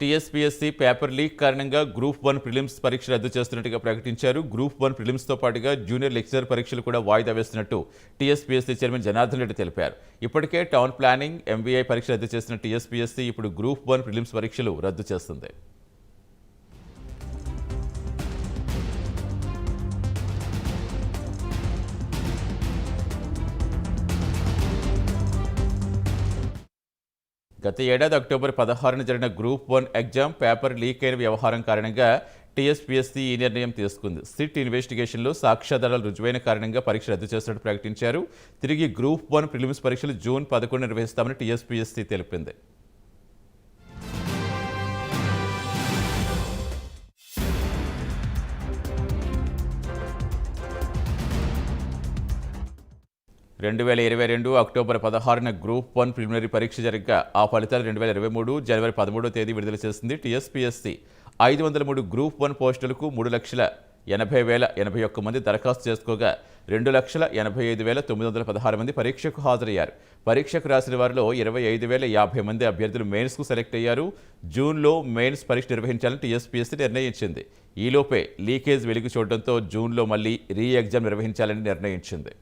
TSPSC paper leak కారణంగా group one prelims పరీక్ష రద్దు చేస్తున్నట్టుగా ప్రకటించారు. గ్రూప్ వన్ ప్రిలిమ్స్తో పాటుగా జూనియర్ లెక్చరర్ పరీక్షలు కూడా వాయిదా వేస్తున్నట్టు టీఎస్పీఎస్సీ చైర్మన్ జనార్దన్ రెడ్డి తెలిపారు. ఇప్పటికే టౌన్ ప్లానింగ్ ఎంబీఐ పరీక్ష రద్దు చేసిన టీఎస్పీఎస్సీ ఇప్పుడు గ్రూప్ వన్ ప్రిలిమ్స్ పరీక్షలు రద్దు చేస్తుంది. గత ఏడాది అక్టోబర్ పదహారున జరిగిన group one exam paper leak అయిన వ్యవహారం కారణంగా టీఎస్పీఎస్సీ ఈ నిర్ణయం తీసుకుంది. సిట్ ఇన్వెస్టిగేషన్లో సాక్ష్యాధారాలు రుజువైన కారణంగా పరీక్ష రద్దు చేస్తున్నట్టు ప్రకటించారు. తిరిగి గ్రూప్ వన్ ప్రిలిమ్స్ పరీక్షలు జూన్ పదకొండు నిర్వహిస్తామని టీఎస్పీఎస్సీ తెలిపింది. రెండు వేల ఇరవై రెండు అక్టోబర్ పదహారున గ్రూప్ వన్ ప్రిలిమినరీ పరీక్ష జరగగా ఆ ఫలితాలు రెండు వేల ఇరవై మూడు జనవరి పదమూడో తేదీ విడుదల చేసింది టీఎస్పీఎస్సీ. ఐదు వందల మూడు గ్రూప్ వన్ పోస్టులకు మూడు లక్షల ఎనభై వేల ఎనభై ఒక్క మంది దరఖాస్తు చేసుకోగా రెండు లక్షల ఎనభై ఐదు వేల తొమ్మిది వందల పదహారు మంది పరీక్షకు హాజరయ్యారు. పరీక్షకు రాసిన వారిలో ఇరవై ఐదు వేల యాభై మంది అభ్యర్థులు మెయిన్స్కు సెలెక్ట్ అయ్యారు. జూన్లో మెయిన్స్ పరీక్ష నిర్వహించాలని టీఎస్పీఎస్సీ నిర్ణయించింది. ఈలోపే లీకేజ్ వెలుగు చూడడంతో జూన్లో మళ్ళీ రీ ఎగ్జామ్ నిర్వహించాలని నిర్ణయించింది.